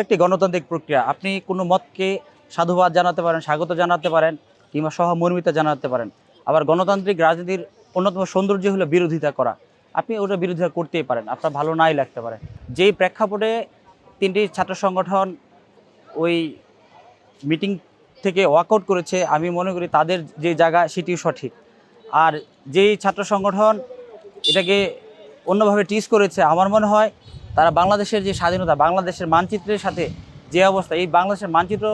একটি গণতান্ত্রিক প্রক্রিয়া? আপনি কোনো মতকে সাধুবাদ জানাতে পারেন, স্বাগত জানাতে পারেন কিংবা সহমর্মিতা জানাতে পারেন। আবার গণতান্ত্রিক রাজনীতির অন্যতম সৌন্দর্য হলো বিরোধিতা করা। আপনি ওটা বিরোধিতা করতেই পারেন, আপনার ভালো নাই লাগতে পারে। যেই প্রেক্ষাপটে তিনটি ছাত্র সংগঠন ওই মিটিং থেকে ওয়াকআউট করেছে, আমি মনে করি তাদের যে জায়গা সেটিও সঠিক। আর যেই ছাত্র সংগঠন এটাকে অন্যভাবে টিজ করেছে, আমার মনে হয় তারা বাংলাদেশের যে স্বাধীনতা, বাংলাদেশের মানচিত্রের সাথে যে অবস্থা, এই বাংলাদেশের মানচিত্র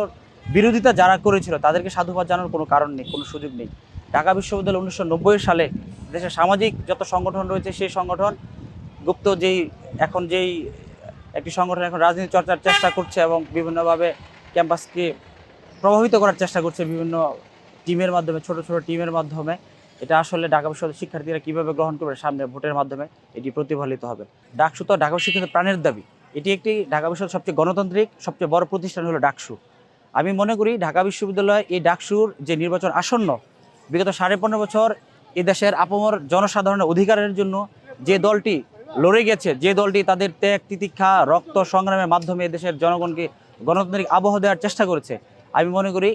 বিরোধিতা যারা করেছিল, তাদেরকে সাধুবাদ জানানোর কোনো কারণ নেই, কোনো সুযোগ নেই। ঢাকা বিশ্ববিদ্যালয় উনিশশো নব্বই সালে দেশের সামাজিক যত সংগঠন রয়েছে, সেই সংগঠন গুপ্ত যেই, এখন যেই একটি সংগঠন এখন রাজনীতি চর্চার চেষ্টা করছে এবং বিভিন্নভাবে ক্যাম্পাসকে প্রভাবিত করার চেষ্টা করছে বিভিন্ন টিমের মাধ্যমে, ছোট ছোট টিমের মাধ্যমে। এটা আসলে ঢাকা বিশ্ববিদ্যালয়ের শিক্ষার্থীরা কীভাবে গ্রহণ করবে সামনে ভোটের মাধ্যমে, এটি প্রতিফলিত হবে। ডাকসু তো ঢাকা বিশ্ববিদ্যালয়ের প্রাণের দাবি। এটি একটি ঢাকা বিশ্ববিদ্যালয়ের সবচেয়ে গণতান্ত্রিক, সবচেয়ে বড় প্রতিষ্ঠান হলো ডাকসু। আমি মনে করি ঢাকা বিশ্ববিদ্যালয় এই ডাকসুর যে নির্বাচন আসন্ন, বিগত সাড়ে পনেরো বছর এ দেশের আপমর জনসাধারণের অধিকারের জন্য যে দলটি লড়ে গেছে, যে দলটি তাদের ত্যাগ, তিতিক্ষা, রক্ত সংগ্রামের মাধ্যমে দেশের জনগণকে গণতান্ত্রিক আবহাওয়া দেওয়ার চেষ্টা করেছে। আমি মনে করি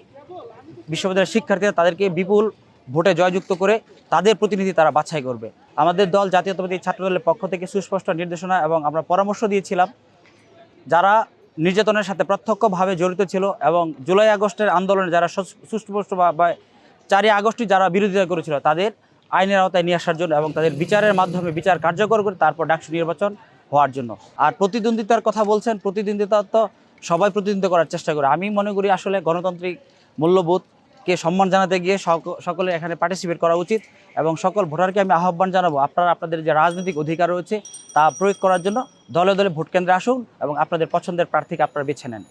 বিশ্ববিদ্যালয়ের শিক্ষার্থীরা তাদেরকে বিপুল ভোটে জয়যুক্ত করে তাদের প্রতিনিধি তারা বাছাই করবে। আমাদের দল জাতীয়তাবাদী ছাত্র দলের পক্ষ থেকে সুস্পষ্ট নির্দেশনা এবং আমরা পরামর্শ দিয়েছিলাম। যারা নির্যাতনের সাথে প্রত্যক্ষভাবে জড়িত ছিল এবং জুলাই আগস্টের আন্দোলনে যারা সুস- সুস্পষ্ট বা- চারই আগস্টই যারা বিরোধিতা করেছিল, তাদের আইনের আওতায় নিয়ে আসার জন্য এবং তাদের বিচারের মাধ্যমে বিচার কার্যকর করে তারপর ডাকসু নির্বাচন হওয়ার জন্য। আর প্রতিদ্বন্দ্বিতার কথা বলছেন, প্রতিদ্বন্দ্বিতা তো সবাই প্রতিদ্বন্দ্বিতা করার চেষ্টা করে। আমি মনে করি আসলে গণতান্ত্রিক মূল্যবোধকে সম্মান জানাতে গিয়ে সক- সকলে এখানে পার্টিসিপেট করা উচিত এবং সকল ভোটারকে আমি আহ্বান জানাব আপনারা, আপনাদের যে রাজনৈতিক অধিকার রয়েছে তা প্রয়োগ করার জন্য দলে দলে ভোট কেন্দ্রে আসুন এবং আপনাদের পছন্দের প্রার্থীকে আপনারা বেছে নেন।